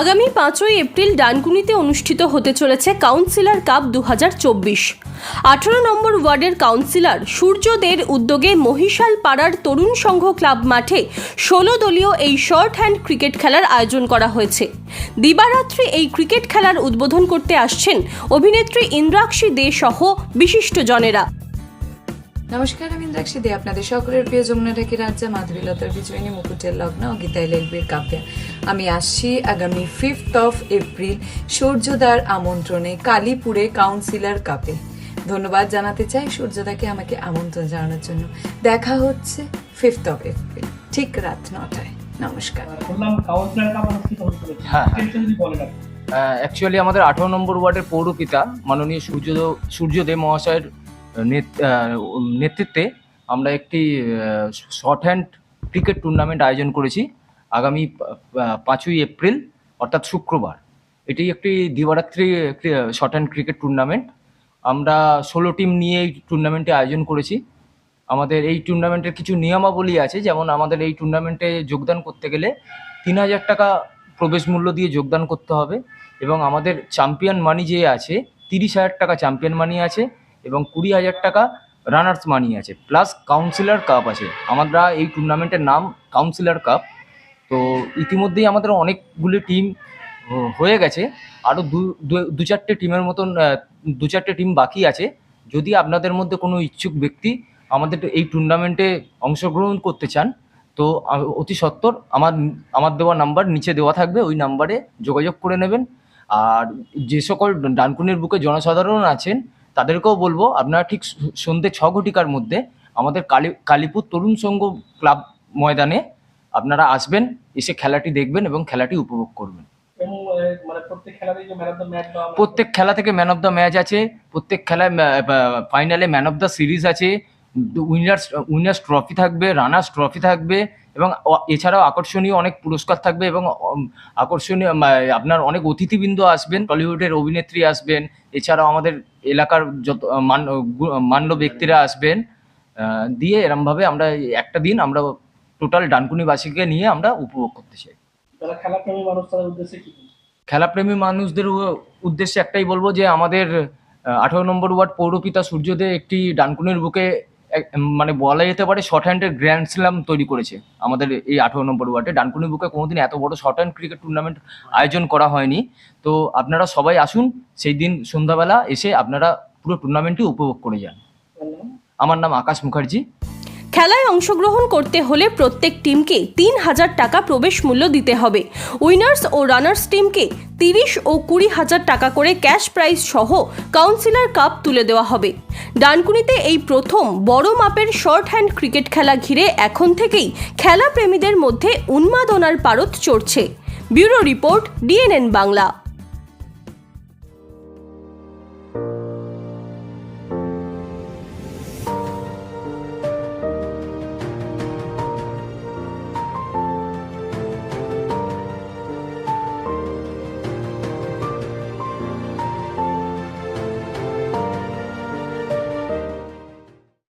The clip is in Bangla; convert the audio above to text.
আগামী পাঁচই এপ্রিল ডানকুনিতে অনুষ্ঠিত হতে চলেছে কাউন্সিলর কাপ দু হাজার চব্বিশ। আঠারো নম্বর ওয়ার্ডের কাউন্সিলর সূর্যদের উদ্যোগে মহিশাল পাড়ার তরুণ সংঘ ক্লাব মাঠে ষোলো দলীয় এই শর্ট হ্যান্ড ক্রিকেট খেলার আয়োজন করা হয়েছে। দিবারাত্রি এই ক্রিকেট খেলার উদ্বোধন করতে আসছেন অভিনেত্রী ইন্দ্রাক্ষী দে সহ বিশিষ্টজনেরা। নমস্কার আমি ইন্দ্রাক্ষী দে। আপনাদের সকলের প্রিয় যমুনা ঢাকি রাজ্যা মাধবীলতার বিজয়িনী মুকুটের লগ্ন ও গীতাই লেলবির কাব্যে। আমি আসছি আগামী ফিফথ অফ এপ্রিল সূর্যদার আমন্ত্রণে কালীপুরে কাউন্সিলর কাপে ধন্যবাদ জানাতে চাই সূর্যদাকে আমাকে আমন্ত্রণ জানানোর জন্য। দেখা হচ্ছে ফিফথ অফ এপ্রিল ঠিক রাত নটায়। নমস্কার। চলেছে হ্যাঁ, অ্যাকচুয়ালি আমাদের আঠারো নম্বর ওয়ার্ডের পৌরপিতা মাননীয় সূর্য সূর্যদেব মহাশয়ের নেতৃত্বে আমরা একটি শর্ট হ্যান্ড ক্রিকেট টুর্নামেন্ট আয়োজন করেছি আগামী পাঁচই এপ্রিল, অর্থাৎ শুক্রবার। এটি একটি দিবারাত্রি শর্ট হ্যান্ড ক্রিকেট টুর্নামেন্ট আমরা ষোলো টিম নিয়ে এই টুর্নামেন্টে আয়োজন করেছি। আমাদের এই টুর্নামেন্টের কিছু নিয়মাবলী আছে, যেমন আমাদের এই টুর্নামেন্টে যোগদান করতে গেলে তিন হাজার টাকা প্রবেশ মূল্য দিয়ে যোগদান করতে হবে এবং আমাদের চ্যাম্পিয়ন মানি যে আছে, তিরিশ হাজার টাকা চ্যাম্পিয়ন মানি আছে। এবং কুড়ি হাজার টাকা রানার্স মানি আছে। প্লাস কাউন্সিলর কাপ আছে। আমরা এই টুর্নামেন্টের নাম কাউন্সিলর কাপ তো ইতিমধ্যেই আমাদের অনেকগুলি টিম হয়ে গেছে। আরও দু চারটে টিমের মতন দু চারটে টিম বাকি আছে। যদি আপনাদের মধ্যে কোনো ইচ্ছুক ব্যক্তি আমাদের এই টুর্নামেন্টে অংশগ্রহণ করতে চান, তো অতি সত্বর আমার আমার দেওয়া নাম্বার নিচে দেওয়া থাকবে। ওই নাম্বারে যোগাযোগ করে নেবেন। আর যে সকল ডানকুনির বুকে জনসাধারণ আছেন তাদেরকেও বলব আপনারা ঠিক সন্ধ্যে ছ ঘটিকার মধ্যে আমাদের কালী কালীপুর তরুণ সংঘ ক্লাব ময়দানে আপনারা আসবেন এসে খেলাটি দেখবেন এবং খেলাটি উপভোগ করবেন। মানে প্রত্যেক খেলা থেকে ম্যান অফ দ্য ম্যাচ আছে প্রত্যেক খেলায় ফাইনালে ম্যান অফ দ্য সিরিজ আছে উইনার্স উইনার্স ট্রফি থাকবে রানার্স ট্রফি থাকবে এবং এছাড়াও আকর্ষণীয় অনেক পুরস্কার থাকবে এবং আকর্ষণীয় আপনার অনেক অতিথিবৃন্দ আসবেন টলিউডের অভিনেত্রী আসবেন এছাড়াও আমাদের এলাকার যত মান- মান্য ব্যক্তিরা আসবেন দিয়ে এরমভাবে আমরা একটা দিন আমরা টোটাল ডানকুনিবাসীকে নিয়ে আমরা উপভোগ করতে চাই। উদ্দেশ্যে খেলাপ্রেমী মানুষদের উদ্দেশ্যে একটাই বলব যে আমাদের আঠারো নম্বর ওয়ার্ড পৌরপিতা সূর্যদে একটি ডানকুনির বুকে মানে বলা যেতে পারে শর্ট হ্যান্ডের গ্র্যান্ড স্ল্যাম তৈরি করেছে। আমাদের এই আঠেরো নম্বর ওয়ার্ডে। ডানকুনি বুকে কোনোদিন এত বড় শর্ট হ্যান্ড ক্রিকেট টুর্নামেন্ট আয়োজন করা হয়নি। তো আপনারা সবাই আসুন সেই দিন সন্ধ্যাবেলা এসে আপনারা পুরো টুর্নামেন্টটি উপভোগ করে যান। আমার নাম আকাশ মুখার্জি। খেলায় অংশগ্রহণ করতে হলে প্রত্যেক টিমকে তিন হাজার টাকা প্রবেশ মূল্য দিতে হবে। উইনার্স ও রানার্স টিমকে তিরিশ ও কুড়ি হাজার টাকা করে ক্যাশ প্রাইজ সহ কাউন্সিলর কাপ তুলে দেওয়া হবে। ডানকুনিতে এই প্রথম বড় মাপের শর্ট হ্যান্ড ক্রিকেট খেলা ঘিরে এখন থেকেই খেলা প্রেমীদের মধ্যে উন্মাদনার পারত চড়ছে। Bureau report DNN Bangla.